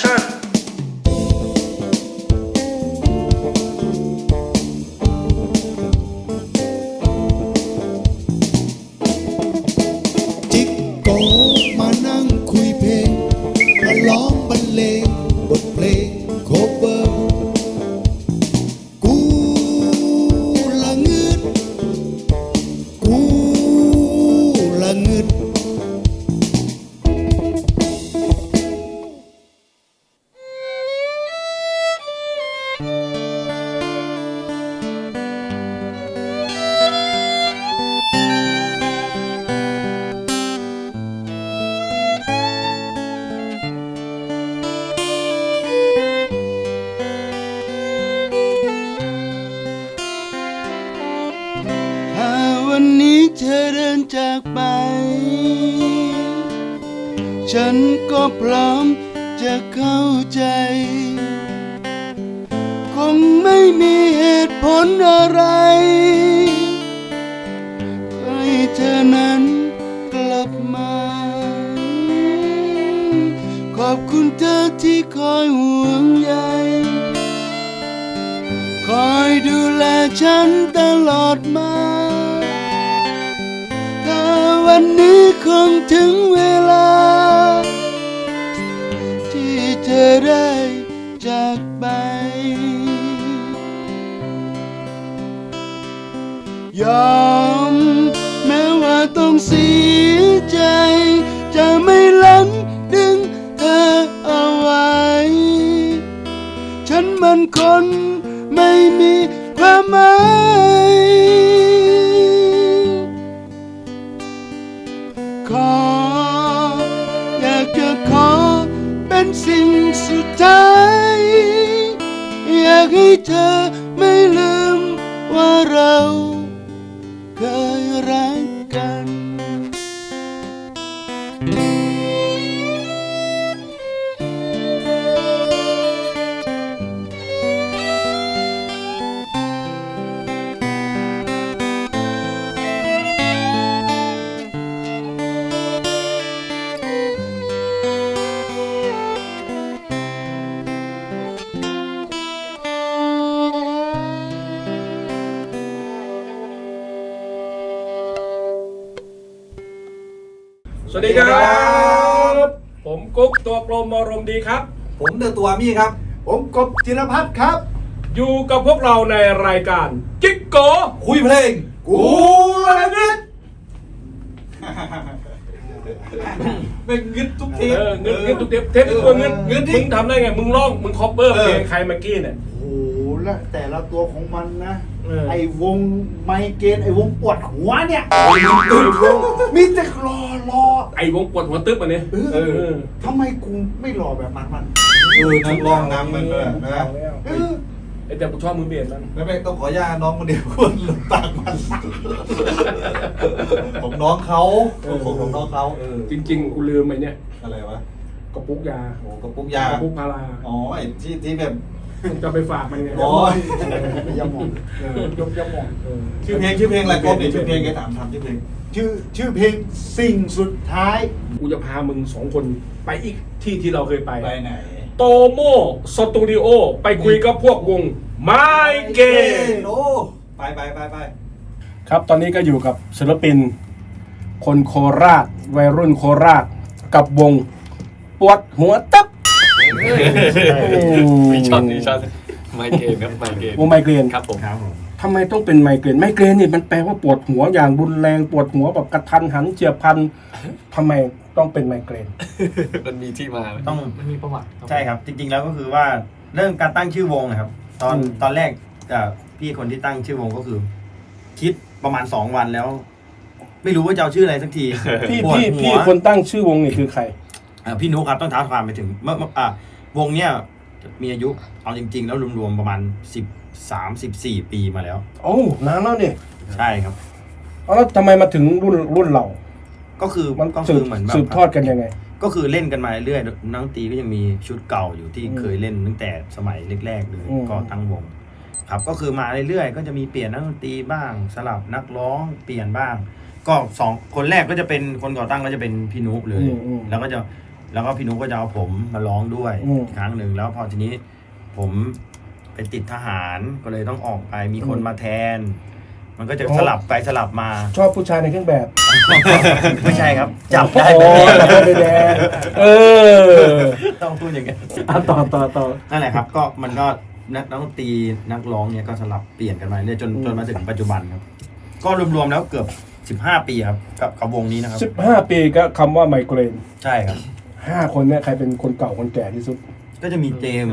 Sure. ฉันก็พร้อมจะเข้าใจ คงไม่มีเหตุผลอะไรให้เธอนั้นกลับมา ขอบคุณเธอที่คอยห่วงใย คอยดูแลฉันตลอดมา ถ้าวันนี้คงถึงเวลา ม แม้ว่าต้องเสียใจ จะไม่ลันดึงเธอเอาไว้ ฉันมันคนไม่มีความหมายขอ อยากจะขอเป็นสิ่งสุดท้าย อยากให้เธอ วัสดีครับ ผมกุ๊กตัวกลมอารมณ์ดีครับ ผมเดือตัวมี่ครับ ผมกบจิรพัฒน์ครับ อยู่กับพวกเราในรายการกิ๊กโกคุยเพลง กูละนิดเป็นงึดทุกเทเอปอเงินเงินทุกเทปเทปทุกตัวเงินเงินมึที่งทำได้ไง มึงร้อง มึงคอปเปอร์เออ เพลงใครเมื่อกี้เนี่ย โอ้โหและแต่ละตัวของมันนะเออ ไอ้วงไมเกรนไอ้วงปวดหัวเนี่ย มีแต่รอรอไอ้วงปวดหัวตึ๊บอันนี้เออทำไมกูไม่รอแบบมันมันเออนักร้องนำมันเลยนะ เออไอ้แต่กูชอบมือเบียดมันไม่ไม่ต้องขออนุญาตน้องคนเดียวคนหลุดปากมันผมน้องเขาผมของน้องเขาเออจริง ๆ กูลืมไอ้เนี่ยอะไรวะกระปุกยาโอ้กระปุกยากระปุกพาราอ๋อไอ้ที่ที่แบบ จะไปฝากมันไงอ๋อยาหมองเออยกยาหมองเออชื่อเพลงชื่อเพลงอะไรกบเนี่ยชื่อเพลงแกถามทำชื่อเพลง ชื่อชื่อเพลงสิ่งสุดท้ายกูจะพามึงสองคนไปอีกที่ที่เราเคยไป ไปไหน โตโมสตูดิโอไปคุยกับพวกวงไมเกนโอ้ไปไปไปไปครับตอนนี้ก็อยู่กับศิลปิน คนโคราช วัยรุ่นโคราช กับวง ปวดหัวตับ มีช็อตมีช็อตไมเกรนครับไมเกรนวงไมเกรนครับผมทำไมต้องเป็นไมเกรนไมเกรนนี่มันแปลว่าปวดหัวอย่างรุนแรงปวดหัวแบบกระทันหันเฉียบพลันทำไมต้องเป็นไมเกรน มันมีที่มาไหมต้องมันมีประวัติใช่ครับ จริง ๆ แล้วก็คือว่าเริ่มการตั้งชื่อวงนะครับ ตอนอืม ตอนแรกเอ่อพี่คนที่ตั้งชื่อวงก็คือ คิดประมาณสองวันแล้ว ไม่รู้ว่าจะเอาชื่ออะไรสักทีพี่ปวดพี่หัพี่วคนตั้งชื่อวงนี่คือใครเอ่อ พี่นุครับต้องท้าความไปถึงเมื่อเมื่ออะวงเนี้ยมีอายุเอาจริง ๆ แล้วรวมๆประมาณสิบสามสิบสี่ปีมาแล้ว โอ้นานแล้วเนี่ยใช่ครับเอาแล้วทำไมมาถึงรุ่นรุ่นเรา ก็คือมันก็สืคืบอเหมือนแบบสืบทอดกันยังไง ก็คือเล่นกันมาเรื่อยๆนักดนตรีก็ยังมีชุดเก่าอยู่ที่อืมเคยเล่นตั้งแต่สมัยแรกๆเลยอืมก็ตั้งวง ครับก็คือมาเรื่อยๆก็จะมีเปลี่ยนนักดนตรีบ้าง สลับนักร้องเปลี่ยนบ้าง ก็สองคนแรกก็จะเป็นคนก่อตั้งก็จะเป็นพี่นุเลยอืมอืมแล้วก็จะ แล้วก็พี่นุ๊กก็จะเอาผมมาร้องด้วยอืม อีกครั้งหนึ่งแล้วพอทีนี้ผมไปติดทหารก็เลยต้องออกไปมีคนมาแทน มันก็จะสลับไปสลับมา ชอบผู้ชายในเครื่องแบบไม่ใช่ครับ จับได้โอ้แบบนี้จับได้ใบแดงเออต้องพูดอย่างนี้นอะต่อต่อต่อ นั่นแหละครับก็มันก็นักนักดนตรีนักร้องเนี่ยก็สลับเปลี่ยนกันมาเรื่อยจนอืม จนมาถึงปัจจุบันครับ ก็รวมๆแล้วเกือบ 15 ปีครับกับกับวงนี้นะครับ สิบห้าปีก็คำว่าไมเกรน ใช่ครับ ห้าคนเนี่ยใครเป็นคนเก่าคนแก่ที่สุด ก็จะมีเจมส์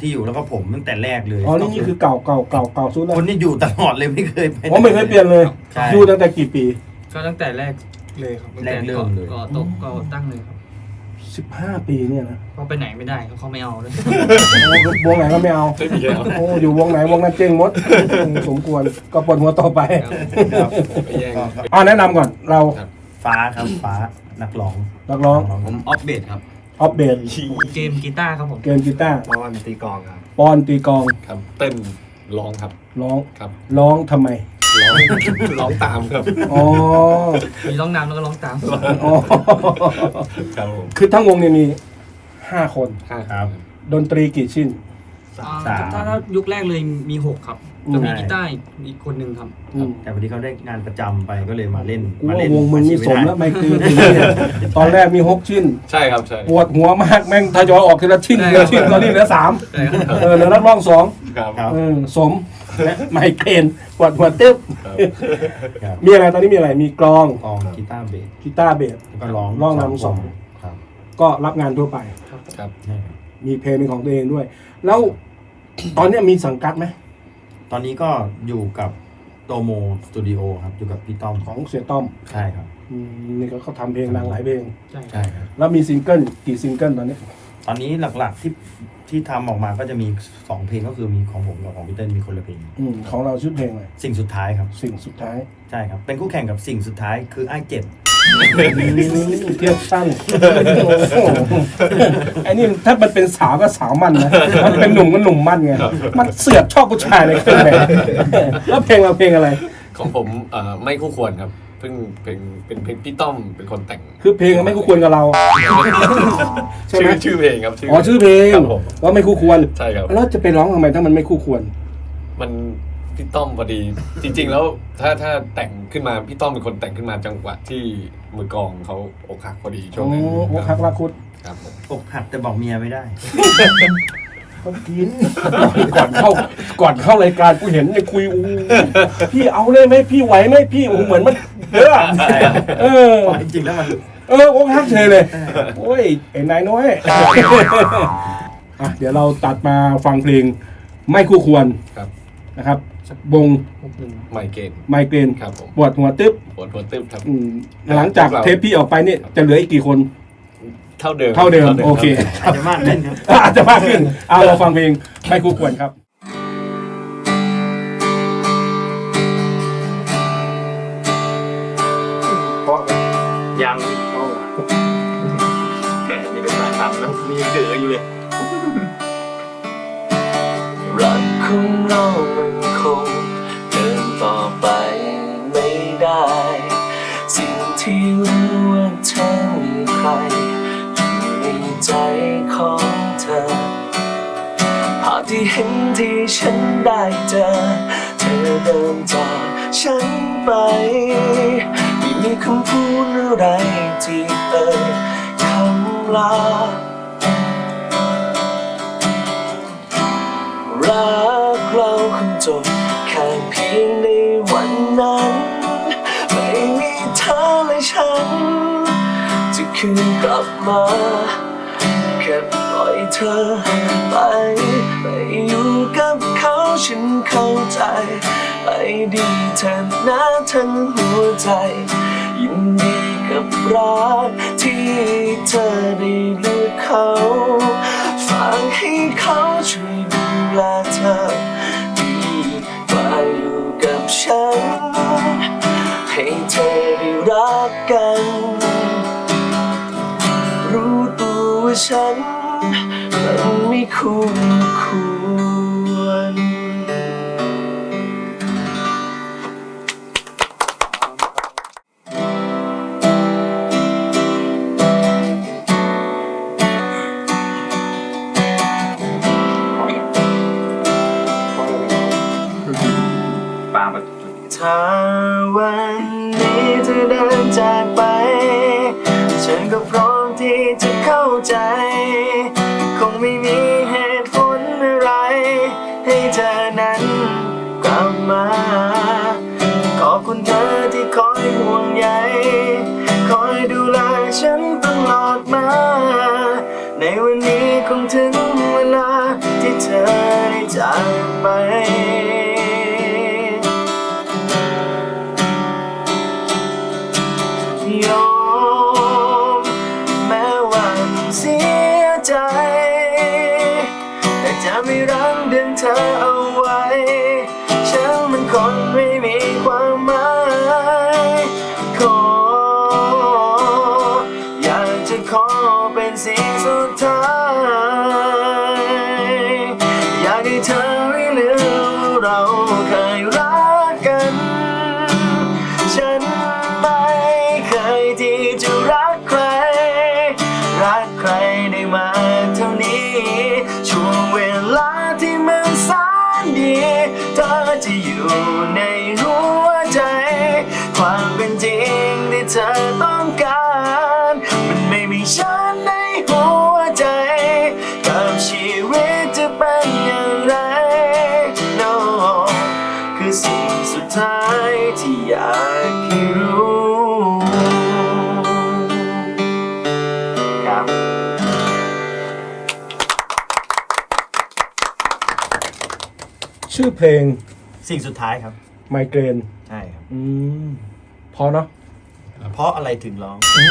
ที่อยู่แล้วก็ผมตั้งแต่แรกเลยอ๋อนี่นี่คือเก่าเก่าเก่าเก่าสุดแล้วคนที่อยู่ตลอดเลยไม่เคยไปผมไม่เคยเปลี่ยนเลย ใช่ อยู่ตั้งแต่กี่ปีก็ตั้งแต่แรกเลยครับตั้งแรแต่กเริ่มเลยก็ตกก็ตั้งเลยครับสิบห้าปีเนี่ยนะเพราะไปไหนไม่ได้เขาไม่เอาเลยโอ้วงไหนก็ไม่เอาไม่มีแล้วโอ้อยู่วงไหนวงนั้นเจ๊งหมดอืมสมควรก็ปวดหัวต่อไปครับไม่แย่งก็ก็อ่าแนะนำก่อนเราฟ้าครับฟ้า นักร้องนักร้องผมออฟเบดครับ ออฟเบสเกมกีตาร์ครับผมเกมกีตาร์ปอนตีกลองครับปอนตีกลองครับเต้นร้องครับร้องครับร้องทำไมร้องร้องตามครับอ๋อมีร้องนำแล้วก็ร้องตามอ๋อครับผมคือทั้งวงเนี่ยมีห้าคนห้าครับ ดนตรีกี่ชิ้น อ่าสาม ถ้าถ้ายุคแรกเลยมีหกครับอืม จะมีกีตาร์อีกคนหนึ่งครับอืมแต่พอดีเขาได้งานประจำไปก็เลยมาเล่นกูมาว่าเล่นวงมึงนี่สมแล้วไม่คือเนี่ยตอนแรกมีหกชิ้น ใช่ครับใช่ปวดหัวมากแม่งทยอยออกทีละชิ้นใช่ทีละชิ้นตอนนี้เหลือสามใช่ครับเออเหลือนักร้องสองครับครับเออสมและไมเกรนปวดหัวตึ๊บครับครับมีอะไรตอนนี้มีอะไรมีกลองกลองกีตาร์เบสกีตาร์เบสแล้วก็ร้องร้องรำสองครับก็รับงานทั่วไปครับใช่ครับ มีเพลงเป็นของตัวเองด้วย แล้วตอนเนี้ยมีสังกัดไหม ตอนนี้ก็อยู่กับโตโมสตูดิโอครับอยู่กับพี่ต้อมของเสียต้อมใช่ครับ อืมนี่ก็เขาทำเพลงดังหลายเพลง ใช่คใช่รับครับ แล้วมีซิงเกิลกี่ซิงเกิลตอนนี้ ตอนนี้หลักๆที่ที่ทำออกมาก็จะมีสองเพลงก็คือมีของผมกับของพี่เติ้ลมีคนละเพลง อืมของเราชื่อเพลงอะไรสิ่งสุดท้ายครับ สิ่งสุดท้าย ใช่ครับ เป็นคู่แข่งกับสิ่งสุดท้ายคือไอ้เจ็บ เทียบสั้นโอ้โหไอ้นี่ถ้ามันเป็นสาวก็สาวมันนะมันเป็นหนุ่มก็หนุ่มมันไงมันเสือกชอบผู้ชายในเครื่องแบบแล้วเพลงเราเพลงอะไร ของผมเอ่อไม่คู่ควรครับ เพิ่งเป็นเป็นเพลงพี่ต้อมเป็นคนแต่งคือเพลงไม่คู่ควรกับเรา ใช่ไหชื่มอชื่อเพลงครับอ๋อชื่อเพลงครับผมว่าไม่คู่ควร ใช่ครับแล้วจะไปร้องทำไมถ้ามันไม่คู่ควร มัน พี่ต้อมพอดี จริง ๆ แล้วถ้าถ้าแต่งขึ้นมาพี่ต้อมเป็นคนแต่งขึ้นมาจังหวะที่มือกลองเขาอกหักพอดีช่วงนั้นโอ้โหคักรักคุดครับผมอกหักแต่บอกเมียไม่ได้ ก็กิน ก่อนเข้า ก่อนเข้ารายการกูเห็นเนี่ยคุยอู้พี่เอาเลยไหมพี่ไหวไหมพี่โอ้โหเหมือนมันเยอะอะเออ จริงๆแล้วมัน เอออกหักเฉยเลย โอ้ยไอ้นายน้อยอะเดี๋ยวเราตัดมาฟังเพลงไม่คู่ควรครับ นะครับ วงหกหนึ่งไมเกรนไมเกรนครับผมปวดหัวตึ๊บปวดหัวตึ๊บครับอืมหลังจากเทปพี่ออกไปเนี่ยจะเหลืออีกกี่คน เท่าเดิมเท่าเดิมโอเคอาจจะมากขึ้นครับอาจจะมากขึ้นเอาเราฟังเพลงไม่คู่ควรครับยังแกนี่เป็นสายทำแล้วมีเดืออยู่เลยรักของเรา ที่ฉันได้เจอ เธอเดินจากฉันไป ไม่มีคำพูดอะไรที่เอ่ยคำลารักเราคงจบแค่เพียงในวันนั้น ไม่มีเธอและฉัน จะคืนกลับมา เธอไปไปอยู่กับเขาฉันเข้าใจ ไปดีเธอนะทั้งหัวใจ ยินดีกับรักที่เธอได้เลือกเขาฝากให้เขาช่วยดูแลเธอ ถ้าวันนี้เธอเดินจากไป ฉันก็พร้อมที่จะเข้าใจ คงไม่มีเหตุผลอะไร ให้เธอนั้นกลับมา ขอบคุณเธอที่คอยห่วงใย คอยดูแลฉันตลอดมา ในวันนี้คงถึงเวลาที่เธอได้จากไป ขอเป็นสิ่ง อเพลงสิ่งสุดท้ายครับ ไมเกรนใช่ครับ อืมพอเนาะเพราะอะไรถึงร้อง อื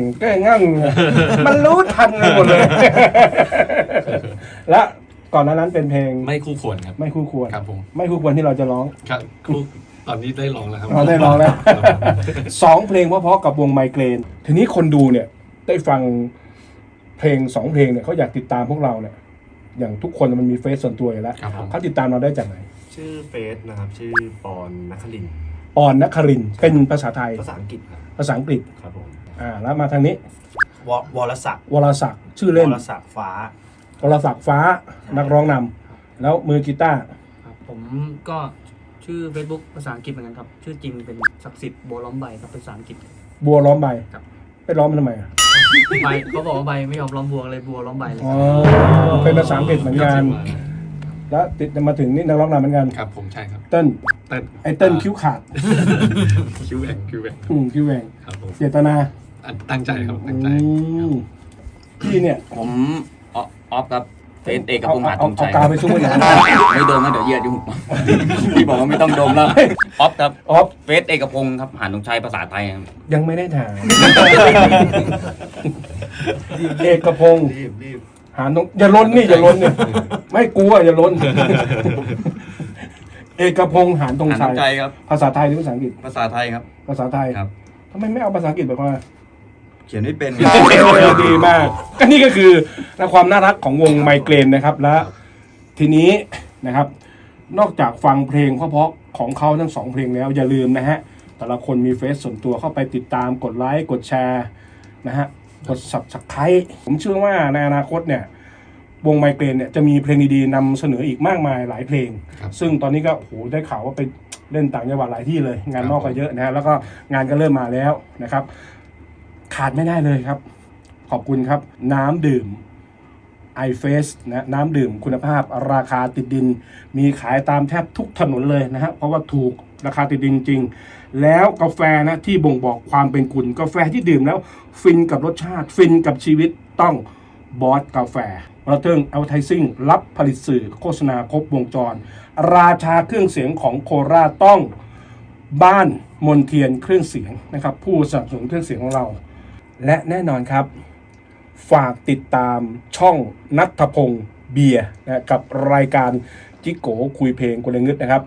มก็งั้งมันรู้ทันไปหมดเลย และก่อนหน้านั้นเป็นเพลงไม่คู่ควรครับ ไม่คู่ควรครับผม ไม่คู่ควรที่เราจะร้องครับคู่ตอนนี้ได้ลองแล้วครับเราได้ร้องแล้วสองเพลงเพราะๆกับวงไมเกรนทีนี้คนดูเนี่ย ได้ฟังเพลงสองเพลงเนี่ยเขาอยากติดตามพวกเราเนี่ย อย่างทุกคนมันมีเฟซส่วนตัวอยู่แล้วครับผม เขาติดตามเราได้จากไหนชื่อเฟสนะครับ ชื่อปอนนัคลินทร์ออนนครินทร์เป็นภาษาไทย ภาษาอังกฤษครับภาษาอังกฤษครับผมอ่าแล้วมาทางนี้ ววรศักดิ์วรศักดิ์ชื่อเล่นวรศักดิ์ฟ้า วรศักดิ์ฟ้านักร้องนำแล้วมือกีตาร์ครับผมก็ชื่อ Facebook ภาษาอังกฤษเหมือนกันครับ ชื่อจริงเป็นศักดิ์สิทธิ์บัวล้อมใบครับภาษาอังกฤษบัวล้อมใบครับไป ล้อมมันทำไมอะใบเขาบอกว่าใบไม่ยอมล้อมบัวเลยบัวล้อมใบเลยอ๋อเป็นภาษาอังกฤษเหมือนกัน แล้วติดมาถึงนี่นักร้องนำเหมือนกัน ครับผมใช่ครับเติ้ลเต้นไอเติ้ลคิ้วขาดคิวแหวงคิวแหวงอืมคิ้วแหวงครับผมเจตนาอะตั้งใจครับตั้งใจ อืมพี่เนี่ย ผมออออฟครับ เฟสเอกกับพงษ์หาธงชัยเอากาวไปสู้กันอย่างนั้นไม่โดมนะเดี๋ยวเหยียดยุ่งพี่บอกว่าไม่ต้องโดมแล้วออฟครับออฟ เฟสเอกพงศ์ครับหาธงชัยภาษาไทยครับ ยังไม่ได้ถามเอกพงศ์รีบรีบหาตรงอย่าล้นนี่อย่าล้นนี่ไม่กลัวอย่าล้น เอกพงศ์หานตรงหาธชัยงชัยครับ ภาษาไทยหรือภาษาอังกฤษภาษาไทยครับ ภาษาไทยครับ ทำไมไม่เอาภาษาอังกฤษไปก่อน เขียนไม่เป็นดีมากก็นี่ก็คือความน่ารักของวงไมเกรนนะครับ และทีนี้นะครับ นอกจากฟังเพลงเพราะๆของเขาทั้งสองเพลงแล้วอย่าลืมนะฮะ แต่ละคนมีเฟซส่วนตัวเข้าไปติดตามกดไลค์กดแชร์นะฮะ กด subscribe ผมเชื่อว่าในอนาคตเนี่ย วงไมเกรนเนี่ยจะมีเพลงดีๆนำเสนออีกมากมายหลายเพลง ครับซึ่งตอนนี้ก็โอ้โหได้ข่าวว่าไปเล่นต่างจังหวัดหลายที่เลย งานนอกก็เยอะนะฮะแล้วก็งานก็เริ่มมาแล้วนะครับ ขาดไม่ได้เลยครับ ขอบคุณครับ น้ำดื่ม i f a c e นะน้ำดื่มคุณภาพราคาติดดิน มีขายตามแทบทุกถนนเลยนะฮะเพราะว่าถูกราคาติดดินจริง แล้วกาแฟนะที่บ่งบอกความเป็นคุณกาแฟที่ดื่มแล้ว ฟินกับรสชาติ ฟินกับชีวิตต้องบอสกาแฟเราเทิง a อ v e r t i s i n g รับผลิตสื่อโฆษณาครบวงจร ราชาเครื่องเสียงของโคราชต้องบ้านมนเทียนเครื่องเสียงนะครับผู้สนับสนุนเครื่องเสียงของเรา และแน่นอนครับ ฝากติดตามช่องนัทพงศ์เบียร์นะกับรายการจิโกคุยเพลงกุลเงึดนะครับ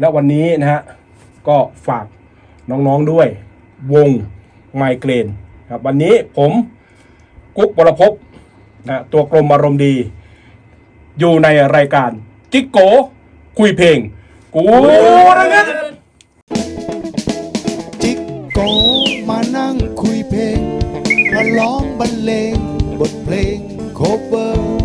และวันนี้นะฮะก็ฝากน้องๆด้วยวงไมเกรนครับวันนี้ผมกุ๊กบรพนะตัวกลมอารมณ์ดี อยู่ในรายการจิโกคุยเพลงกูระงึดจิก โกมานั่งคุยเพลงมาร้องบรรเลงบทเพลงโคเวอร์